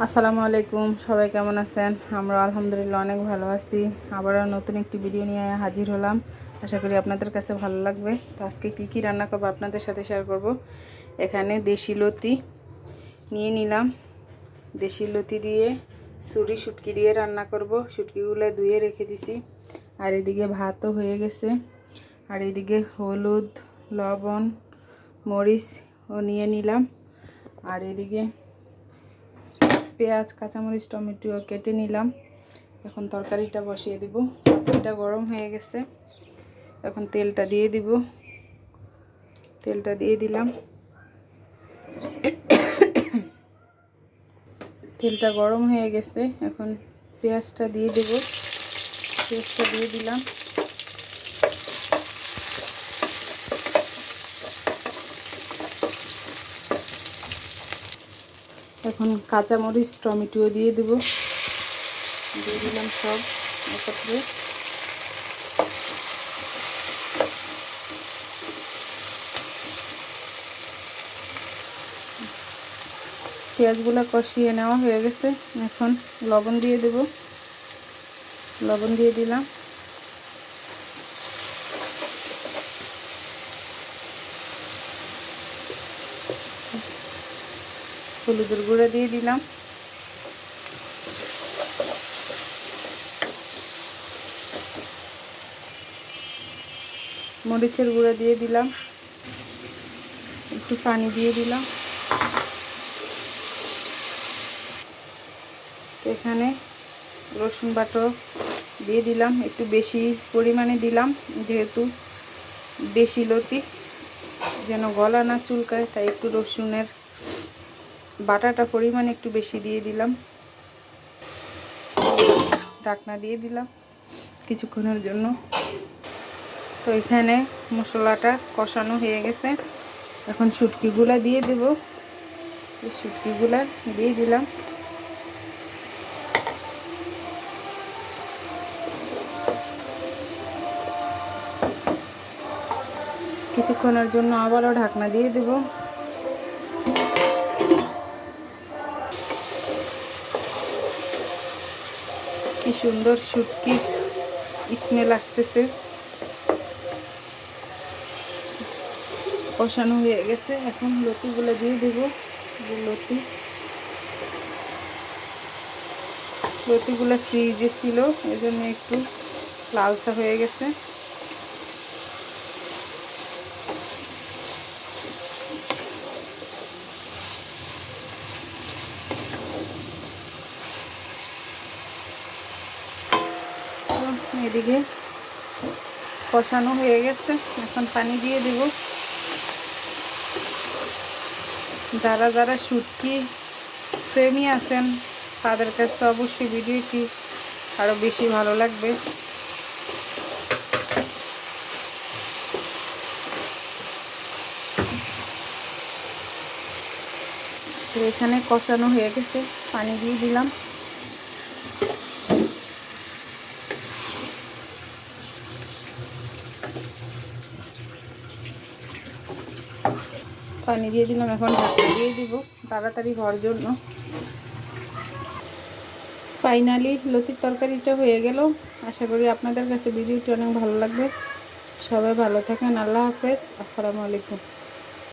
আসসালামু আলাইকুম, সবাই কেমন আছেন? আমরা আলহামদুলিল্লাহ অনেক ভালো আছি। আবারও নতুন একটি ভিডিও নিয়ে হাজির হলাম। আশা করি আপনাদের কাছে ভালো লাগবে। তো আজকে কী কী রান্না করব আপনাদের সাথে শেয়ার করব। এখানে দেশি লতি নিয়ে নিলাম। দেশি লতি দিয়ে সুরি শুটকি দিয়ে রান্না করব। শুটকিগুলো ধুয়ে রেখে দিছি। আর এদিকে ভাতও হয়ে গেছে। আর এদিকে হলুদ, লবণ, মরিচ ও নিয়ে নিলাম। আর এদিকে পেঁয়াজ, কাঁচামরিচ, টমেটো কেটে নিলাম। এখন তরকারিটা বসিয়ে দিব। তরকারিটা গরম হয়ে গেছে। এখন তেলটা দিয়ে দিব। তেলটা দিয়ে দিলাম। তেলটা গরম হয়ে গেছে। এখন পেঁয়াজটা দিয়ে দেব। পেঁয়াজটা দিয়ে দিলাম। এখন কাঁচামরিচ টমেটো দিয়ে দেব। দিয়ে দিলাম সব একত্রে পেঁয়াজগুলো কষিয়ে নেওয়া হয়ে গেছে। এখন লবণ দিয়ে দেব। লবণ দিয়ে দিলাম। হলুদের গুঁড়া দিয়ে দিলাম। মরিচের গুঁড়া দিয়ে দিলাম। একটু পানি দিয়ে দিলাম। এখানে রসুন বাটো দিয়ে দিলাম। একটু বেশি পরিমাণে দিলাম, যেহেতু দেশি লতি যেন গলা না চুলকায়, তাই একটু রসুনের বাটাটা পরিমাণ একটু বেশি দিয়ে দিলাম। ঢাকনা দিয়ে দিলাম কিছুক্ষণের জন্য। তো এখানে মশলাটা কষানো হয়ে গেছে। এখন শুটকিগুলা দিয়ে দেব। শুটকিগুলা দিয়ে দিলাম। কিছুক্ষণের জন্য আবারও ঢাকনা দিয়ে দেব। কি সুন্দর শুটকি স্মেল আসতেছে। কষানো হয়ে গেছে, এখন লতিগুলো দিয়ে দেব লতি। লতিগুলো ফ্রিজে ছিল এই জন্য একটু লালসা হয়ে গেছে। এদিকে কষানো হয়ে গেছে। এখন পানি দিয়ে দেব। যারা যারা শুটকি প্রেমী আছেন, তাদের কাছে অবশ্যই ভিডিওটি আরও বেশি ভালো লাগবে। এখানে কষানো হয়ে গেছে। পানি দিয়ে দিলাম। পানি দিয়ে দিলাম, এখন ঢাকা দিয়ে দিব তাড়াতাড়ি হওয়ার জন্য। ফাইনালি লতির তরকারিটা হয়ে গেল। আশা করি আপনাদের কাছে ভিডিওটি অনেক ভালো লাগবে। সবাই ভালো থাকেন, আল্লাহ হাফেজ, আসসালামু আলাইকুম।